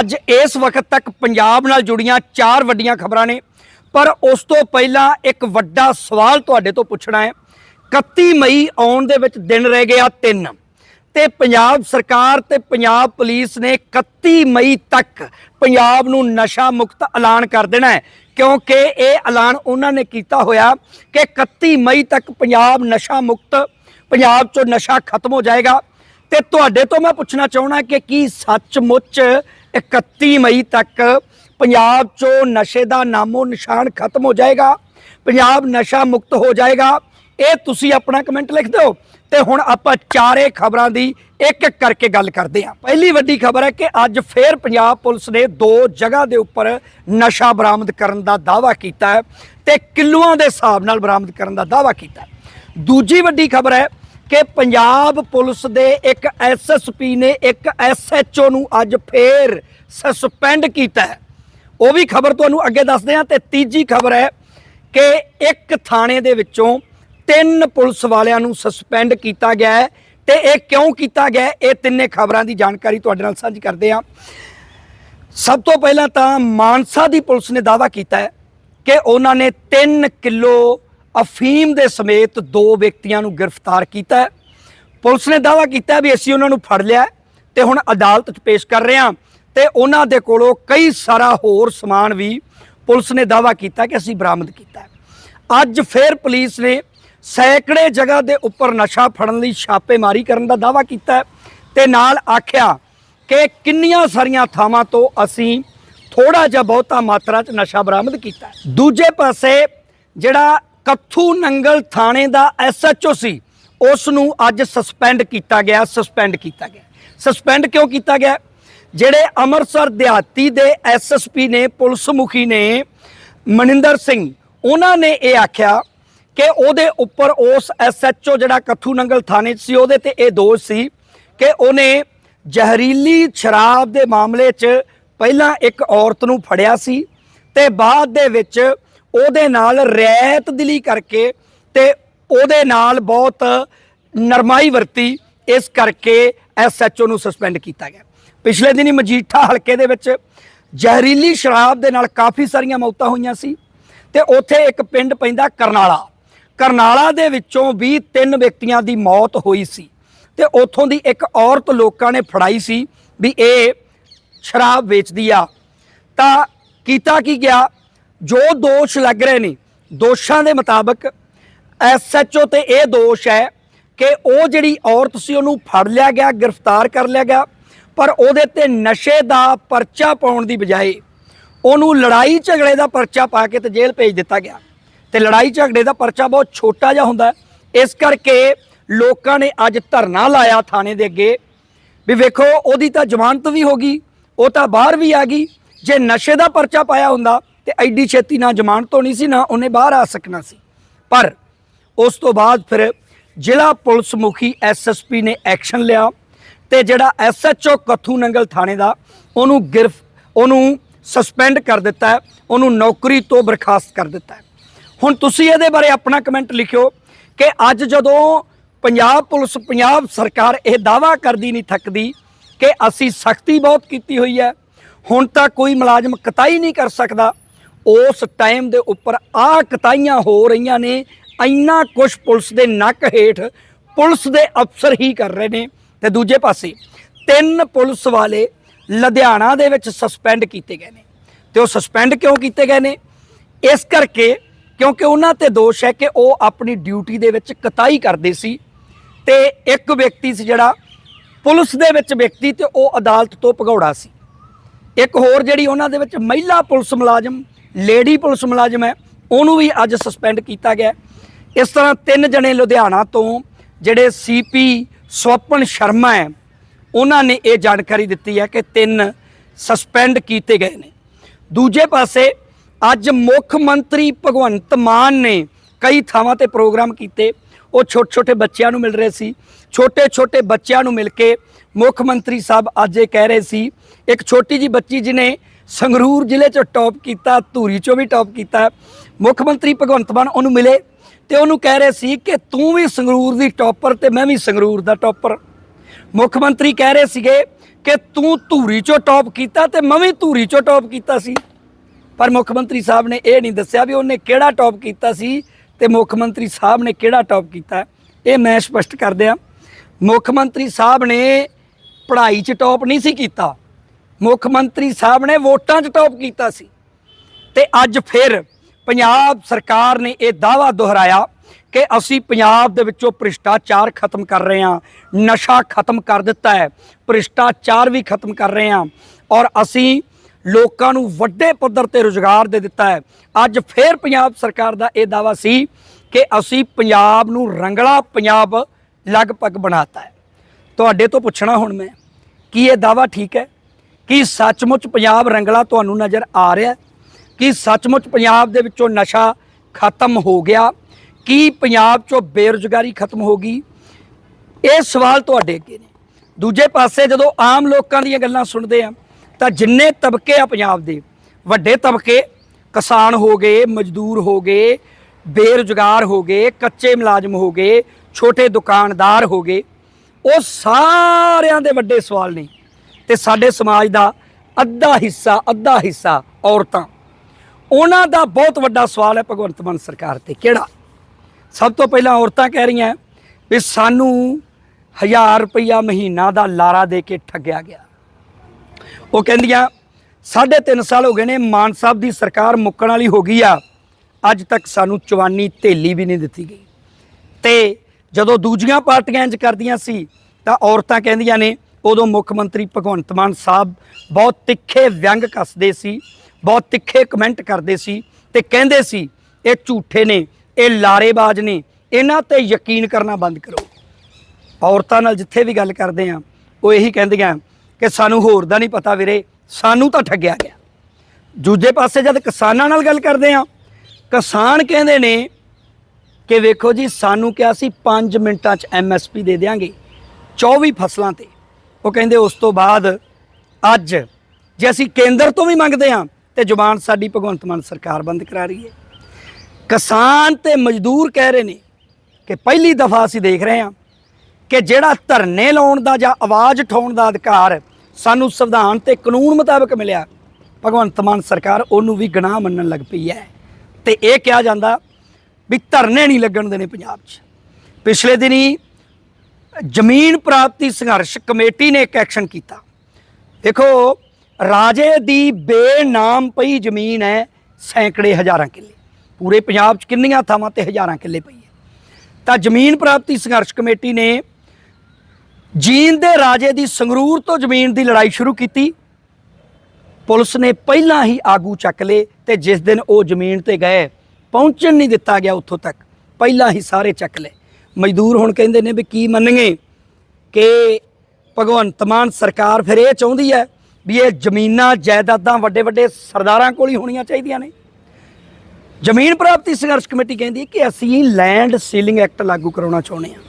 ਅੱਜ ਇਸ ਵਕਤ ਤੱਕ ਪੰਜਾਬ ਨਾਲ ਜੁੜੀਆਂ ਚਾਰ ਵੱਡੀਆਂ ਖਬਰਾਂ ਨੇ। ਪਰ ਉਸ ਤੋਂ ਪਹਿਲਾਂ ਇੱਕ ਵੱਡਾ ਸਵਾਲ ਤੁਹਾਡੇ ਤੋਂ ਪੁੱਛਣਾ ਹੈ। 31 ਮਈ ਆਉਣ ਦੇ ਵਿੱਚ ਦਿਨ ਰਹਿ ਗਿਆ ਤਿੰਨ। ਤੇ ਪੰਜਾਬ ਸਰਕਾਰ ਤੇ ਪੰਜਾਬ ਪੁਲਿਸ ਨੇ 31 ਮਈ ਤੱਕ ਪੰਜਾਬ ਨੂੰ ਨਸ਼ਾ ਮੁਕਤ ਐਲਾਨ ਕਰ ਦੇਣਾ ਹੈ। ਕਿਉਂਕਿ ਇਹ ਐਲਾਨ ਉਹਨਾਂ ਨੇ ਕੀਤਾ ਹੋਇਆ ਕਿ 31 ਮਈ ਤੱਕ ਪੰਜਾਬ ਨਸ਼ਾ ਮੁਕਤ, ਪੰਜਾਬ 'ਚੋਂ ਨਸ਼ਾ ਖਤਮ ਹੋ ਜਾਏਗਾ। ਤੇ ਤੁਹਾਡੇ ਤੋਂ ਮੈਂ ਪੁੱਛਣਾ ਚਾਹਣਾ ਕਿ ਕੀ ਸੱਚਮੁੱਚ 31 ਮਈ ਤੱਕ ਪੰਜਾਬ 'ਚੋਂ ਨਸ਼ੇ ਦਾ ਨਾਮੋ ਨਿਸ਼ਾਨ ਖਤਮ ਹੋ ਜਾਏਗਾ, ਪੰਜਾਬ ਨਸ਼ਾ ਮੁਕਤ ਹੋ ਜਾਏਗਾ। ਇਹ ਤੁਸੀਂ ਆਪਣਾ ਕਮੈਂਟ ਲਿਖ ਦਿਓ ਤੇ ਹੁਣ ਆਪਾਂ ਚਾਰੇ ਖਬਰਾਂ ਦੀ ਇੱਕ ਇੱਕ ਕਰਕੇ ਗੱਲ ਕਰਦੇ ਹਾਂ। ਪਹਿਲੀ ਵੱਡੀ ਖਬਰ ਹੈ ਕਿ ਅੱਜ ਫੇਰ ਪੰਜਾਬ ਪੁਲਿਸ ਨੇ ਦੋ ਜਗ੍ਹਾ ਦੇ ਉੱਪਰ ਨਸ਼ਾ ਬਰਾਮਦ ਕਰਨ ਦਾ ਦਾਅਵਾ ਕੀਤਾ ਹੈ ਤੇ ਕਿਲੋਆਂ ਦੇ ਹਿਸਾਬ ਨਾਲ ਬਰਾਮਦ ਕਰਨ ਦਾ ਦਾਅਵਾ ਕੀਤਾ ਦੂਜੀ ਵੱਡੀ ਖਬਰ ਹੈ ਕਿ ਪੰਜਾਬ ਪੁਲਿਸ ਦੇ ਇੱਕ ਐਸਐਸਪੀ ਨੇ ਇੱਕ ਐਸਐਚਓ ਨੂੰ ਅੱਜ ਫੇਰ ਸਸਪੈਂਡ ਕੀਤਾ ਹੈ। ਉਹ ਵੀ ਖਬਰ ਤੁਹਾਨੂੰ ਅੱਗੇ ਦੱਸਦੇ ਹਾਂ ਤੇ ਤੀਜੀ ਖਬਰ ਹੈ ਕਿ ਇੱਕ ਥਾਣੇ ਦੇ ਵਿੱਚੋਂ ਤਿੰਨ ਪੁਲਿਸ ਵਾਲਿਆਂ ਨੂੰ ਸਸਪੈਂਡ ਕੀਤਾ ਗਿਆ ਹੈ ਤੇ ਇਹ ਕਿਉਂ ਕੀਤਾ ਗਿਆ ਇਹ ਤਿੰਨੇ ਖਬਰਾਂ ਦੀ ਜਾਣਕਾਰੀ ਤੁਹਾਡੇ ਨਾਲ ਸਾਂਝੀ ਕਰਦੇ ਹਾਂ। ਸਭ ਤੋਂ ਪਹਿਲਾਂ ਤਾਂ ਮਾਨਸਾ ਦੀ ਪੁਲਿਸ ਨੇ ਦਾਅਵਾ ਕੀਤਾ ਹੈ ਕਿ ਉਹਨਾਂ ਨੇ 3 ਕਿਲੋ ਅਫੀਮ ਦੇ ਸਮੇਤ ਦੋ ਵਿਅਕਤੀਆਂ ਨੂੰ ਗ੍ਰਿਫਤਾਰ ਕੀਤਾ ਹੈ। ਪੁਲਿਸ ਨੇ ਦਾਅਵਾ ਕੀਤਾ ਵੀ ਅਸੀਂ ਉਹਨਾਂ ਨੂੰ ਫੜ ਲਿਆ ਹੈ ਤੇ ਹੁਣ ਅਦਾਲਤ 'ਚ ਪੇਸ਼ ਕਰ ਰਹੇ ਹਾਂ ਤੇ ਉਹਨਾਂ ਦੇ ਕੋਲੋਂ ਕਈ ਸਾਰਾ ਹੋਰ ਸਮਾਨ ਵੀ ਪੁਲਿਸ ਨੇ ਦਾਅਵਾ ਕੀਤਾ ਕਿ ਅਸੀਂ ਬਰਾਮਦ ਕੀਤਾ ਅੱਜ ਫਿਰ ਪੁਲਿਸ ਨੇ ਸੈਂਕੜੇ ਜਗ੍ਹਾ ਦੇ ਉੱਪਰ ਨਸ਼ਾ ਫੜਨ ਲਈ ਛਾਪੇਮਾਰੀ ਕਰਨ ਦਾ ਦਾਅਵਾ ਕੀਤਾ ਹੈ ਤੇ ਨਾਲ ਆਖਿਆ ਕਿ ਕਿੰਨੀਆਂ ਸਾਰੀਆਂ ਥਾਵਾਂ ਤੋਂ ਅਸੀਂ ਥੋੜਾ ਜਿਹਾ ਬਹੁਤਾ ਮਾਤਰਾ 'ਚ ਨਸ਼ਾ ਬਰਾਮਦ ਕੀਤਾ ਦੂਜੇ ਪਾਸੇ ਜਿਹੜਾ ਕੱਥੂ ਨੰਗਲ ਥਾਣੇ ਦਾ ਐਸਐਚਓ ਸੀ ਉਸ ਨੂੰ ਅੱਜ ਸਸਪੈਂਡ ਕੀਤਾ ਗਿਆ ਸਸਪੈਂਡ ਕੀਤਾ ਗਿਆ। ਸਸਪੈਂਡ ਕਿਉਂ ਕੀਤਾ ਗਿਆ? ਜਿਹੜੇ ਅੰਮ੍ਰਿਤਸਰ ਦਿਹਾਤੀ ਦੇ ਐਸਐਸਪੀ ਨੇ ਪੁਲਿਸ ਮੁਖੀ ਨੇ, ਮਨਿੰਦਰ ਸਿੰਘ, ਉਹਨਾਂ ਨੇ ਇਹ ਆਖਿਆ ਕਿ ਉਹਦੇ ਉੱਪਰ ਉਸ ਐਸਐਚਓ ਜਿਹੜਾ ਕੱਥੂ ਨੰਗਲ ਥਾਣੇ 'ਚ ਸੀ, ਉਹਦੇ ਤੇ ਇਹ ਦੋਸ਼ ਸੀ ਕਿ ਉਹਨੇ ਜ਼ਹਿਰੀਲੀ ਸ਼ਰਾਬ ਦੇ ਮਾਮਲੇ 'ਚ ਪਹਿਲਾਂ ਇੱਕ ਔਰਤ ਨੂੰ ਫੜਿਆ ਸੀ ਤੇ ਬਾਅਦ ਦੇ ਵਿੱਚ ਉਹਦੇ ਨਾਲ ਰੈਤ ਦਿਲੀ ਕਰਕੇ ਤੇ ਉਹਦੇ ਨਾਲ ਬਹੁਤ ਨਰਮਾਈ ਵਰਤੀ, ਇਸ ਕਰਕੇ ਐਸਐਚਓ ਨੂੰ ਸਸਪੈਂਡ ਕੀਤਾ ਗਿਆ। ਪਿਛਲੇ ਦਿਨੀ ਮਜੀਠਾ ਹਲਕੇ ਦੇ ਵਿੱਚ ਜ਼ਹਿਰੀਲੀ ਸ਼ਰਾਬ ਦੇ ਨਾਲ ਕਾਫੀ ਸਾਰੀਆਂ ਮੌਤਾਂ ਹੋਈਆਂ ਸੀ ਤੇ ਉੱਥੇ ਇੱਕ ਪਿੰਡ ਪੈਂਦਾ ਕਰਨਾਲਾ। ਕਰਨਾਲਾ ਦੇ ਵਿੱਚੋਂ ਵੀ ਤਿੰਨ ਵਿਅਕਤੀਆਂ ਦੀ ਮੌਤ ਹੋਈ ਸੀ ਤੇ ਉੱਥੋਂ ਦੀ ਇੱਕ ਔਰਤ ਲੋਕਾਂ ਨੇ ਫੜਾਈ ਸੀ ਵੀ ਇਹ ਸ਼ਰਾਬ ਵੇਚਦੀ ਆ। ਤਾਂ ਕੀਤਾ ਕੀ ਗਿਆ? ਜੋ ਦੋਸ਼ ਲੱਗ ਰਹੇ ਨੇ, ਦੋਸ਼ਾਂ ਦੇ ਮੁਤਾਬਕ ਐਸਐਚਓ ਤੇ ਇਹ ਦੋਸ਼ ਹੈ ਕਿ ਉਹ ਜਿਹੜੀ ਔਰਤ ਸੀ, ਉਹਨੂੰ ਫੜ ਲਿਆ ਗਿਆ, ਗ੍ਰਿਫਤਾਰ ਕਰ ਲਿਆ ਗਿਆ, ਪਰ ਉਹਦੇ ਤੇ ਨਸ਼ੇ ਦਾ ਪਰਚਾ ਪਾਉਣ ਦੀ ਬਜਾਏ ਉਹਨੂੰ ਲੜਾਈ ਝਗੜੇ ਦਾ ਪਰਚਾ ਪਾ ਕੇ ਤੇ ਜੇਲ੍ਹ ਭੇਜ ਦਿੱਤਾ ਗਿਆ। ਤੇ ਲੜਾਈ ਝਗੜੇ ਦਾ ਪਰਚਾ ਬਹੁਤ ਛੋਟਾ ਜਿਹਾ ਹੁੰਦਾ ਇਸ ਕਰਕੇ ਲੋਕਾਂ ਨੇ ਅੱਜ ਧਰਨਾ ਲਾਇਆ ਥਾਣੇ ਦੇ ਅੱਗੇ ਵੀ ਵੇਖੋ, ਉਹਦੀ ਤਾਂ ਜ਼ਮਾਨਤ ਵੀ ਹੋ ਗਈ, ਉਹ ਤਾਂ ਬਾਹਰ ਵੀ ਆ ਗਈ। ਜੇ ਨਸ਼ੇ ਦਾ ਪਰਚਾ ਪਾਇਆ ਹੁੰਦਾ ਤੇ ਐਡੀ ਛੇਤੀ ਨਾ ਜ਼ਮਾਨਤ ਹੋਣੀ ਸੀ, ਨਾ ਉਹਨੇ ਬਾਹਰ ਆ ਸਕਣਾ ਸੀ। ਪਰ ਉਸ ਤੋਂ ਬਾਅਦ ਫਿਰ ਜ਼ਿਲ੍ਹਾ ਪੁਲਿਸ ਮੁਖੀ ਐਸਐਸਪੀ ਨੇ ਐਕਸ਼ਨ ਲਿਆ ਤੇ ਜਿਹੜਾ ਐਸਐਚਓ ਕਥੂ ਨੰਗਲ ਥਾਣੇ ਦਾ, ਉਹਨੂੰ ਗਿਰਫ, ਉਹਨੂੰ ਸਸਪੈਂਡ ਕਰ ਦਿੱਤਾ ਉਹਨੂੰ ਨੌਕਰੀ ਤੋਂ ਬਰਖਾਸਤ ਕਰ ਦਿੱਤਾ ਹੁਣ ਤੁਸੀਂ ਇਹਦੇ ਬਾਰੇ ਆਪਣਾ ਕਮੈਂਟ ਲਿਖਿਓ ਕਿ ਅੱਜ ਜਦੋਂ ਪੰਜਾਬ ਪੁਲਿਸ, ਪੰਜਾਬ ਸਰਕਾਰ ਇਹ ਦਾਵਾ ਕਰਦੀ ਨਹੀਂ ਥੱਕਦੀ ਕਿ ਅਸੀਂ ਸਖਤੀ ਬਹੁਤ ਕੀਤੀ ਹੋਈ ਹੈ, ਹੁਣ ਤਾਂ ਕੋਈ ਮੁਲਾਜ਼ਮ ਕਤਾਈ ਨਹੀਂ ਕਰ ਸਕਦਾ ਉਸ ਟਾਈਮ ਦੇ ਉੱਪਰ ਆਹ ਕਤਾਈਆਂ ਹੋ ਰਹੀਆਂ ਨੇ, ਇੰਨਾ ਕੁਝ ਪੁਲਿਸ ਦੇ ਨੱਕ ਹੇਠ ਪੁਲਿਸ ਦੇ ਅਫਸਰ ਹੀ ਕਰ ਰਹੇ ਨੇ। ਤੇ ਦੂਜੇ ਪਾਸੇ ਤਿੰਨ ਪੁਲਿਸ ਵਾਲੇ ਲੁਧਿਆਣਾ ਦੇ ਵਿੱਚ ਸਸਪੈਂਡ ਕੀਤੇ ਗਏ ਨੇ। ਤੇ ਉਹ ਸਸਪੈਂਡ ਕਿਉਂ ਕੀਤੇ ਗਏ ਨੇ? ਇਸ ਕਰਕੇ ਕਿਉਂਕਿ ਉਹਨਾਂ ਤੇ ਦੋਸ਼ ਹੈ ਕਿ ਉਹ ਆਪਣੀ ਡਿਊਟੀ ਦੇ ਵਿੱਚ ਕਤਾਈ ਕਰਦੇ ਸੀ ਤੇ ਇੱਕ ਵਿਅਕਤੀ ਸੀ ਜਿਹੜਾ ਪੁਲਿਸ ਦੇ ਵਿੱਚ ਵਿਅਕਤੀ ਤੇ ਉਹ ਅਦਾਲਤ ਤੋਂ ਭਗੌੜਾ ਸੀ। ਇੱਕ ਹੋਰ ਜਿਹੜੀ ਉਹਨਾਂ ਦੇ ਵਿੱਚ ਮਹਿਲਾ ਪੁਲਿਸ ਮੁਲਾਜ਼ਮ ਲੇਡੀ ਪੁਲਿਸ ਮੁਲਾਜ਼ਮ ਹੈ। ਉਹਨੂੰ ਵੀ ਅੱਜ ਸਸਪੈਂਡ ਕੀਤਾ ਗਿਆ ਇਸ ਤਰ੍ਹਾਂ ਤਿੰਨ ਜਣੇ ਲੁਧਿਆਣਾ ਤੋਂ ਜਿਹੜੇ ਸੀਪੀ ਸਵਪਨ ਸ਼ਰਮਾ ਹੈ, ਉਹਨਾਂ ਨੇ ਇਹ ਜਾਣਕਾਰੀ ਦਿੱਤੀ ਹੈ ਕਿ ਤਿੰਨ ਸਸਪੈਂਡ ਕੀਤੇ ਗਏ ਨੇ। ਦੂਜੇ ਪਾਸੇ ਅੱਜ ਮੁੱਖ ਮੰਤਰੀ ਭਗਵੰਤ ਮਾਨ ਨੇ ਕਈ ਥਾਵਾਂ ਤੇ ਪ੍ਰੋਗਰਾਮ ਕੀਤੇ। ਉਹ ਛੋਟੇ ਛੋਟੇ ਬੱਚਿਆਂ ਨੂੰ ਮਿਲ ਰਹੇ ਸੀ। ਛੋਟੇ ਛੋਟੇ ਬੱਚਿਆਂ ਨੂੰ ਮਿਲ ਕੇ ਮੁੱਖ ਮੰਤਰੀ ਸਾਹਿਬ ਅੱਜ ਇਹ ਕਹਿ ਰਹੇ ਸੀ। ਇੱਕ ਛੋਟੀ ਜੀ ਬੱਚੀ ਜਿਹਨੇ ਸੰਗਰੂਰ ਜ਼ਿਲ੍ਹੇ 'ਚ ਟੌਪ ਕੀਤਾ, ਧੂਰੀ 'ਚੋਂ ਵੀ ਟੌਪ ਕੀਤਾ। ਮੁੱਖ ਮੰਤਰੀ ਭਗਵੰਤ ਮਾਨ ਉਹਨੂੰ ਮਿਲੇ ਤੇ ਉਹਨੂੰ ਕਹਿ ਰਹੇ ਸੀ ਕਿ ਤੂੰ ਵੀ ਸੰਗਰੂਰ ਦੀ ਟੌਪਰ ਤੇ ਮੈਂ ਵੀ ਸੰਗਰੂਰ ਦਾ ਟੌਪਰ ਮੁੱਖ ਮੰਤਰੀ ਕਹਿ ਰਹੇ ਸੀਗੇ ਕਿ ਤੂੰ ਧੂਰੀ ਚੋਂ ਟੌਪ ਕੀਤਾ ਤੇ ਮੈਂ ਵੀ ਧੂਰੀ ਚੋਂ ਟੌਪ ਕੀਤਾ ਸੀ। ਪਰ ਮੁੱਖ ਮੰਤਰੀ ਸਾਹਿਬ ਨੇ ਇਹ ਨਹੀਂ ਦੱਸਿਆ ਵੀ ਉਹਨੇ ਕਿਹੜਾ ਟੌਪ ਕੀਤਾ ਸੀ ਤੇ ਮੁੱਖ ਮੰਤਰੀ ਸਾਹਿਬ ਨੇ ਕਿਹੜਾ ਟੌਪ ਕੀਤਾ। ਇਹ ਮੈਂ ਸਪਸ਼ਟ ਕਰ ਦਿਆਂ। ਮੁੱਖ ਮੰਤਰੀ ਸਾਹਿਬ ਨੇ ਪੜ੍ਹਾਈ 'ਚ ਟੌਪ ਨਹੀਂ ਸੀ ਕੀਤਾ। ਮੁੱਖ ਮੰਤਰੀ ਸਾਹਿਬ ਨੇ ਵੋਟਾਂ 'ਚ ਟੌਪ ਕੀਤਾ ਸੀ। ਤੇ ਅੱਜ ਫਿਰ ਪੰਜਾਬ ਸਰਕਾਰ ਨੇ ਇਹ ਦਾਵਾ ਦੁਹਰਾਇਆ ਕਿ ਅਸੀਂ ਪੰਜਾਬ ਦੇ ਵਿੱਚੋਂ ਭ੍ਰਿਸ਼ਟਾਚਾਰ ਖਤਮ ਕਰ ਰਹੇ ਹਾਂ, ਨਸ਼ਾ ਖਤਮ ਕਰ ਦਿੱਤਾ ਹੈ, ਭ੍ਰਿਸ਼ਟਾਚਾਰ ਵੀ ਖਤਮ ਕਰ ਰਹੇ ਹਾਂ ਔਰ ਅਸੀਂ ਲੋਕਾਂ ਨੂੰ ਵੱਡੇ ਪੱਧਰ ਤੇ ਰੁਜ਼ਗਾਰ ਦੇ ਦਿੱਤਾ ਹੈ। ਅੱਜ ਫਿਰ ਪੰਜਾਬ ਸਰਕਾਰ ਦਾ ਇਹ ਦਾਵਾ ਸੀ ਕਿ ਅਸੀਂ ਪੰਜਾਬ ਨੂੰ ਰੰਗਲਾ ਪੰਜਾਬ ਲਗਭਗ ਬਣਾਤਾ ਹੈ। ਤੁਹਾਡੇ ਤੋਂ ਪੁੱਛਣਾ ਹੁਣ ਮੈਂ, ਕੀ ਇਹ ਦਾਵਾ ਠੀਕ ਹੈ? ਕੀ ਸੱਚਮੁੱਚ ਪੰਜਾਬ ਰੰਗਲਾ ਤੁਹਾਨੂੰ ਨਜ਼ਰ ਆ ਰਿਹਾ ਕੀ ਸੱਚਮੁੱਚ ਪੰਜਾਬ ਦੇ ਵਿੱਚੋਂ ਨਸ਼ਾ ਖਤਮ ਹੋ ਗਿਆ? ਕੀ ਪੰਜਾਬ 'ਚੋਂ ਬੇਰੁਜ਼ਗਾਰੀ ਖਤਮ ਹੋ ਗਈ? ਇਹ ਸਵਾਲ ਤੁਹਾਡੇ ਅੱਗੇ ਨੇ। ਦੂਜੇ ਪਾਸੇ ਜਦੋਂ ਆਮ ਲੋਕਾਂ ਦੀਆਂ ਗੱਲਾਂ ਸੁਣਦੇ ਆ ਤਾਂ ਜਿੰਨੇ ਤਬਕੇ ਆ ਪੰਜਾਬ ਦੇ, ਵੱਡੇ ਤਬਕੇ ਕਿਸਾਨ ਹੋ ਗਏ, ਮਜ਼ਦੂਰ ਹੋ ਗਏ, ਬੇਰੁਜ਼ਗਾਰ ਹੋ ਗਏ, ਕੱਚੇ ਮੁਲਾਜ਼ਮ ਹੋ ਗਏ, ਛੋਟੇ ਦੁਕਾਨਦਾਰ ਹੋ ਗਏ, ਉਹ ਸਾਰਿਆਂ ਦੇ ਵੱਡੇ ਸਵਾਲ ਨੇ। ਤੇ ਸਾਡੇ ਸਮਾਜ ਦਾ ਅੱਧਾ ਹਿੱਸਾ ਅੱਧਾ ਹਿੱਸਾ ਔਰਤਾਂ। ਉਹਨਾਂ ਦਾ ਬਹੁਤ ਵੱਡਾ ਸਵਾਲ ਹੈ ਭਗਵੰਤ ਮਾਨ ਸਰਕਾਰ ਤੇ, ਕਿਹੜਾ? ਸਭ ਤੋਂ ਪਹਿਲਾਂ ਔਰਤਾਂ ਕਹਿ ਰਹੀਆਂ ਵੀ ਸਾਨੂੰ 1000 ਰੁਪਈਆ ਮਹੀਨਾ ਦਾ ਲਾਰਾ ਦੇ ਕੇ ਠੱਗਿਆ ਗਿਆ। ਉਹ ਕਹਿੰਦੀਆਂ, ਸਾਢੇ ਤਿੰਨ ਸਾਲ ਹੋ ਗਏ ਨੇ, ਮਾਨ ਸਾਹਿਬ ਦੀ ਸਰਕਾਰ ਮੁੱਕਣ ਵਾਲੀ ਹੋ ਗਈ ਆ। ਅੱਜ ਤੱਕ ਸਾਨੂੰ ਚਵਾਨੀ ਥੇਲੀ ਵੀ ਨਹੀਂ ਦਿੱਤੀ ਗਈ। ਤੇ ਜਦੋਂ ਦੂਜੀਆਂ ਪਾਰਟੀਆਂ ਇੰਜ ਕਰਦੀਆਂ ਸੀ, ਤਾਂ ਔਰਤਾਂ ਕਹਿੰਦੀਆਂ ਨੇ ਉਦੋਂ ਮੁੱਖ ਮੰਤਰੀ ਭਗਵੰਤ ਮਾਨ ਸਾਹਿਬ ਬਹੁਤ ਤਿੱਖੇ ਵਿਅੰਗ ਕੱਸਦੇ ਸੀ, ਬਹੁਤ ਤਿੱਖੇ ਕਮੈਂਟ ਕਰਦੇ ਸੀ ਤੇ ਕਹਿੰਦੇ ਸੀ, ਇਹ ਝੂਠੇ ਨੇ, ਇਹ ਲਾਰੇਬਾਜ਼ ਨੇ, ਇਹਨਾਂ ਤੇ ਯਕੀਨ ਕਰਨਾ ਬੰਦ ਕਰੋ। ਔਰਤਾਂ ਨਾਲ ਜਿੱਥੇ ਵੀ ਗੱਲ ਕਰਦੇ ਆ ਉਹ ਇਹੀ ਕਹਿੰਦੀਆਂ ਕਿ ਸਾਨੂੰ ਹੋਰ ਦਾ ਨਹੀਂ ਪਤਾ ਵੀਰੇ, ਸਾਨੂੰ ਤਾਂ ਠੱਗਿਆ ਗਿਆ। ਦੂਜੇ ਪਾਸੇ ਜਦ ਕਿਸਾਨਾਂ ਨਾਲ ਗੱਲ ਕਰਦੇ ਆ ਕਿਸਾਨ ਕਹਿੰਦੇ ਨੇ ਕਿ ਵੇਖੋ ਜੀ, ਸਾਨੂੰ ਕਿਹਾ ਸੀ 5 ਮਿੰਟਾਂ 'ਚ ਐਮਐਸਪੀ ਦੇ ਦੇਾਂਗੇ 24 ਫਸਲਾਂ ਤੇ। ਉਹ ਕਹਿੰਦੇ ਉਸ ਤੋਂ ਬਾਅਦ ਅੱਜ ਜੇ ਅਸੀਂ ਕੇਂਦਰ ਤੋਂ ਵੀ ਮੰਗਦੇ ਹਾਂ ਤੇ ਜ਼ੁਬਾਨ ਸਾਡੀ ਭਗਵੰਤ ਮਾਨ ਸਰਕਾਰ ਬੰਦ ਕਰਾ ਰਹੀ ਹੈ। ਕਿਸਾਨ ਤੇ ਮਜ਼ਦੂਰ ਕਹਿ ਰਹੇ ਨੇ ਕਿ ਪਹਿਲੀ ਦਫਾ ਅਸੀਂ ਦੇਖ ਰਹੇ ਹਾਂ ਕਿ ਜਿਹੜਾ ਧਰਨੇ ਲਾਉਣ ਦਾ ਜਾਂ ਆਵਾਜ਼ ਉਠਾਉਣ ਦਾ ਅਧਿਕਾਰ ਸਾਨੂੰ ਸੰਵਿਧਾਨ ਤੇ ਕਾਨੂੰਨ ਮੁਤਾਬਕ ਮਿਲਿਆ, ਭਗਵੰਤ ਮਾਨ ਸਰਕਾਰ ਉਹਨੂੰ ਵੀ ਗੁਨਾਹ ਮੰਨਣ ਲੱਗ ਪਈ ਹੈ। ਤੇ ਇਹ ਕਿਹਾ ਜਾਂਦਾ ਵੀ ਧਰਨੇ ਨਹੀਂ ਲੱਗਣ ਦੇਣੇ ਪੰਜਾਬ 'ਚ। ਪਿਛਲੇ ਦਿਨੀ ਜ਼ਮੀਨ ਪ੍ਰਾਪਤੀ ਸੰਘਰਸ਼ ਕਮੇਟੀ ਨੇ ਇੱਕ ਐਕਸ਼ਨ ਕੀਤਾ। ਦੇਖੋ, ਰਾਜੇ ਦੀ ਬੇਨਾਮ ਪਈ ਜ਼ਮੀਨ ਹੈ ਸੈਂਕੜੇ ਹਜ਼ਾਰਾਂ ਕਿੱਲੇ। ਪੂਰੇ ਪੰਜਾਬ 'ਚ ਕਿੰਨੀਆਂ ਥਾਵਾਂ ਤੇ ਹਜ਼ਾਰਾਂ ਕਿੱਲੇ ਪਈ ਹੈ। ਤਾਂ ਜ਼ਮੀਨ ਪ੍ਰਾਪਤੀ ਸੰਘਰਸ਼ ਕਮੇਟੀ ਨੇ ਜੀਨ ਦੇ ਰਾਜੇ ਦੀ ਸੰਗਰੂਰ ਤੋਂ ਜ਼ਮੀਨ ਦੀ ਲੜਾਈ ਸ਼ੁਰੂ ਕੀਤੀ। ਪੁਲਿਸ ਨੇ ਪਹਿਲਾਂ ਹੀ ਆਗੂ ਚੱਕ ਲਏ ਤੇ ਜਿਸ ਦਿਨ ਉਹ ਜ਼ਮੀਨ ਤੇ ਗਏ, ਪਹੁੰਚਣ ਨਹੀਂ ਦਿੱਤਾ ਗਿਆ ਉੱਥੋਂ ਤੱਕ। ਪਹਿਲਾਂ ਹੀ ਸਾਰੇ ਚੱਕ ਲਏ। ਮਜ਼ਦੂਰ ਹੁਣ ਕਹਿੰਦੇ ਨੇ ਵੀ ਕੀ ਮੰਨਗੇ ਕਿ ਭਗਵੰਤ ਮਾਨ ਸਰਕਾਰ ਫਿਰ ਇਹ ਚਾਹੁੰਦੀ ਹੈ ਵੀ ਇਹ ਜ਼ਮੀਨਾਂ, ਜਾਇਦਾਦਾਂ ਵੱਡੇ ਵੱਡੇ ਸਰਦਾਰਾਂ ਕੋਲ ਹੀ ਹੋਣੀਆਂ ਚਾਹੀਦੀਆਂ ਨੇ। ਜ਼ਮੀਨ ਪ੍ਰਾਪਤੀ ਸੰਘਰਸ਼ ਕਮੇਟੀ ਕਹਿੰਦੀ ਹੈ ਕਿ ਅਸੀਂ ਲੈਂਡ ਸੀਲਿੰਗ ਐਕਟ ਲਾਗੂ ਕਰਾਉਣਾ ਚਾਹੁੰਦੇ ਹਾਂ।